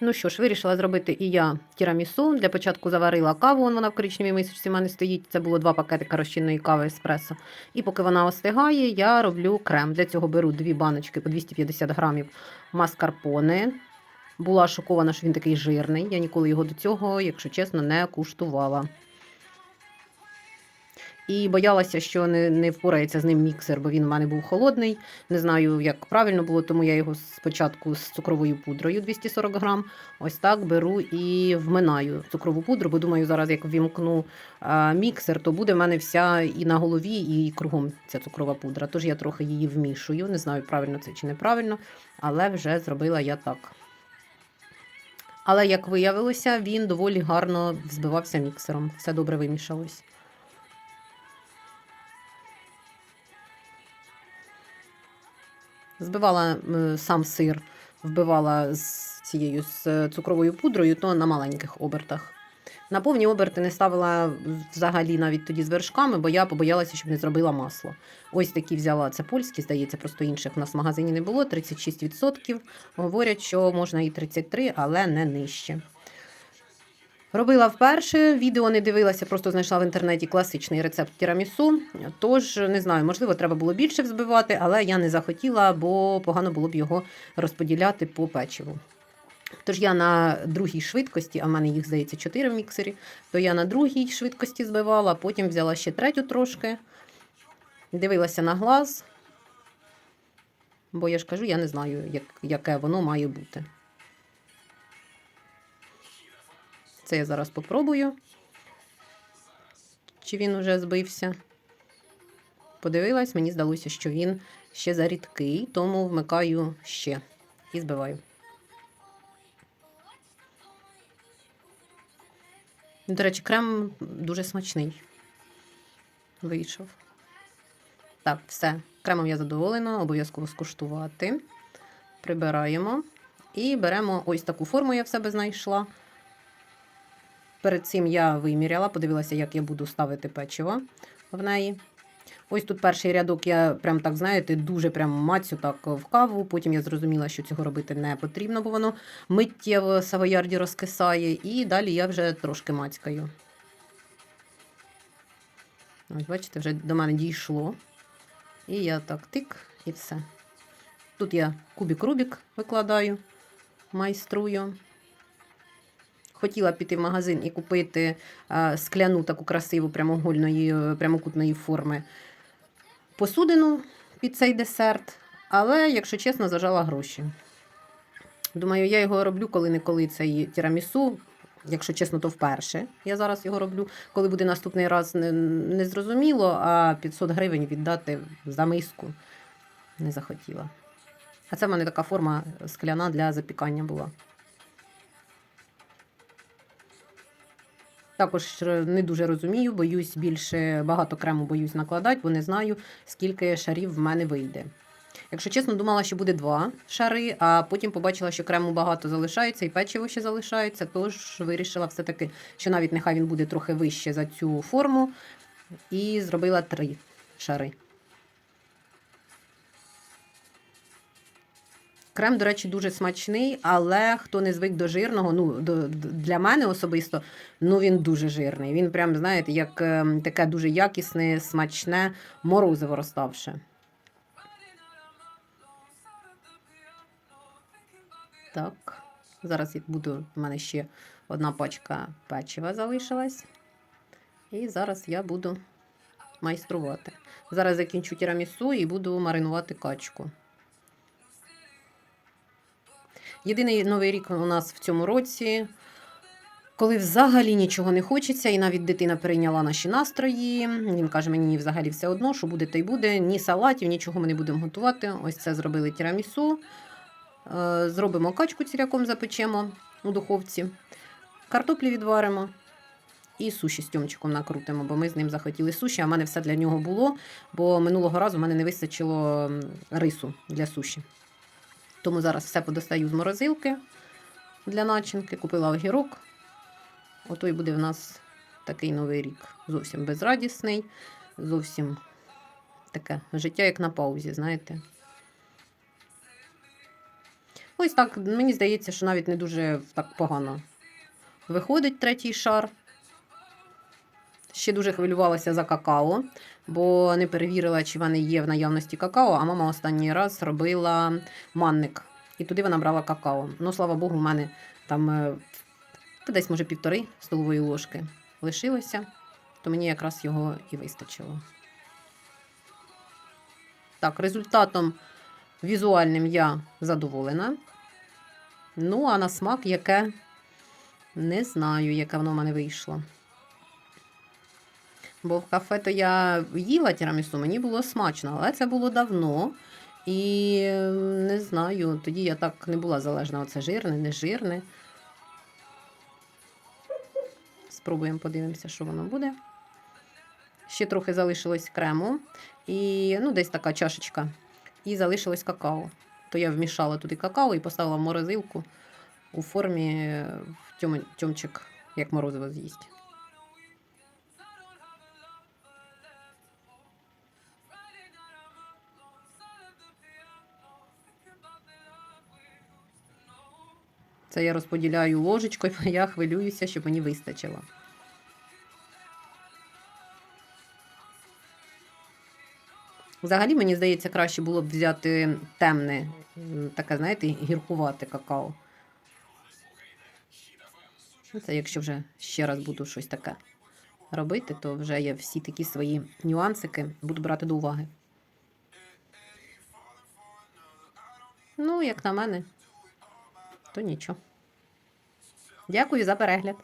Ну що ж, вирішила зробити і я тірамісу. Для початку заварила каву, вон вона в коричневій мисочці в мене стоїть. Це було два пакетика розчинної кави еспресо. І поки вона остигає, я роблю крем. Для цього беру дві баночки по 250 грамів маскарпоне. Була шокована, що він такий жирний. Я ніколи його до цього, якщо чесно, не куштувала. І боялася, що не, не впорається з ним міксер, бо він в мене був холодний. Не знаю, як правильно було, тому я його спочатку з цукровою пудрою 240 грам. Ось так беру і вминаю цукрову пудру, бо думаю, зараз як вімкну а, міксер, то буде в мене вся і на голові, і кругом ця цукрова пудра. Тож я трохи її вмішую. Не знаю, правильно це чи неправильно, але вже зробила я так. Але як виявилося, він доволі гарно взбивався міксером. Все добре вимішалось. Збивала е, сам сир, вбивала з цією з цукровою пудрою, то на маленьких обертах. На повні оберти не ставила взагалі навіть тоді з вершками, бо я побоялася, щоб не зробила масло. Ось такі взяла це польські, здається, просто інших у нас в магазині не було. 36%. Говорять, що можна і 33, але не нижче. Робила вперше, відео не дивилася, просто знайшла в інтернеті класичний рецепт тірамісу. Тож, не знаю, можливо, треба було більше взбивати, але я не захотіла, бо погано було б його розподіляти по печиву. Тож я на другій швидкості, а в мене їх здається 4 в міксері, то я на другій швидкості збивала, потім взяла ще третю трошки, дивилася на глаз, бо я ж кажу, я не знаю, як, яке воно має бути. Це я зараз попробую, чи він уже збився. Подивилась, мені здалося, що він ще зарідкий, тому вмикаю ще і збиваю. До речі, крем дуже смачний. Вийшов. Так, все. Кремом я задоволена, обов'язково скуштувати. Прибираємо. І беремо ось таку форму, я в себе знайшла. Перед цим я виміряла, подивилася, як я буду ставити печиво в неї. Ось тут перший рядок, я прям так, знаєте, дуже прям мацю так в каву. Потім я зрозуміла, що цього робити не потрібно, бо воно миттєво савоярді розкисає. І далі я вже трошки мацькаю. Ось, бачите, вже до мене дійшло. І я так тик, і все. Тут я кубік-рубік викладаю, майструю. Хотіла піти в магазин і купити скляну таку красиву прямоугольної, прямокутної форми посудину під цей десерт, але, якщо чесно, зажала гроші. Думаю, я його роблю коли-неколи цей тірамісу. Якщо чесно, то вперше. Я зараз його роблю. Коли буде наступний раз, не, не зрозуміло, а 500 гривень віддати за миску не захотіла. А це в мене така форма скляна для запікання була. Також не дуже розумію, боюсь більше багато крему боюсь накладати, бо не знаю, скільки шарів в мене вийде. Якщо чесно, думала, що буде два шари, а потім побачила, що крему багато залишається і печиво ще залишається, тож вирішила все-таки, що навіть нехай він буде трохи вище за цю форму, і зробила три шари. Крем, до речі, дуже смачний, але хто не звик до жирного, ну для мене особисто, ну він дуже жирний. Він прям, знаєте, як е, таке дуже якісне, смачне, морозиво розставше. Так, зараз буду, в мене ще одна пачка печива залишилась. І зараз я буду майструвати. Зараз закінчу тірамісу і буду маринувати качку. Єдиний новий рік у нас в цьому році, коли взагалі нічого не хочеться, і навіть дитина перейняла наші настрої. Він каже, мені взагалі все одно, що буде, то й буде. Ні салатів, нічого ми не будемо готувати. Ось це зробили тірамісу. Е, Зробимо качку ціляком запечемо у духовці, картоплі відваримо. І суші з тьомчиком накрутимо, бо ми з ним захотіли суші, а в мене все для нього було, бо минулого разу в мене не вистачило рису для суші. Тому зараз все подостаю з морозилки для начинки. Купила огірок. Ото й буде в нас такий новий рік. Зовсім безрадісний, зовсім таке життя, як на паузі, знаєте. Ось так, мені здається, що навіть не дуже так погано. Виходить третій шар. Ще дуже хвилювалася за какао, бо не перевірила, чи в мене є в наявності какао, а мама останній раз робила манник. І туди вона брала какао. Ну, слава Богу, в мене там е, десь, може, півтори столової ложки лишилося, то мені якраз його і вистачило. Так, результатом візуальним я задоволена. Ну, а на смак яке не знаю, яке воно в мене вийшло. Бо в кафе то я їла тірамісу, мені було смачно, але це було давно. І не знаю, тоді я так не була залежна, оце жирне, не жирне. Спробуємо подивимося, що воно буде. Ще трохи залишилось крему. І ну, десь така чашечка. І залишилось какао. То я вмішала туди какао і поставила в морозилку у формі е, тьом, тьомчик, як морозиво з'їсть. Це я розподіляю ложечкою, я хвилююся, щоб мені вистачило. Взагалі, мені здається, краще було б взяти темне, таке, знаєте, гіркувате какао. Ну, Це якщо вже ще раз буду щось таке робити, то вже я всі такі свої нюансики буду брати до уваги. Ну, як на мене, то нічого. Дякую за перегляд.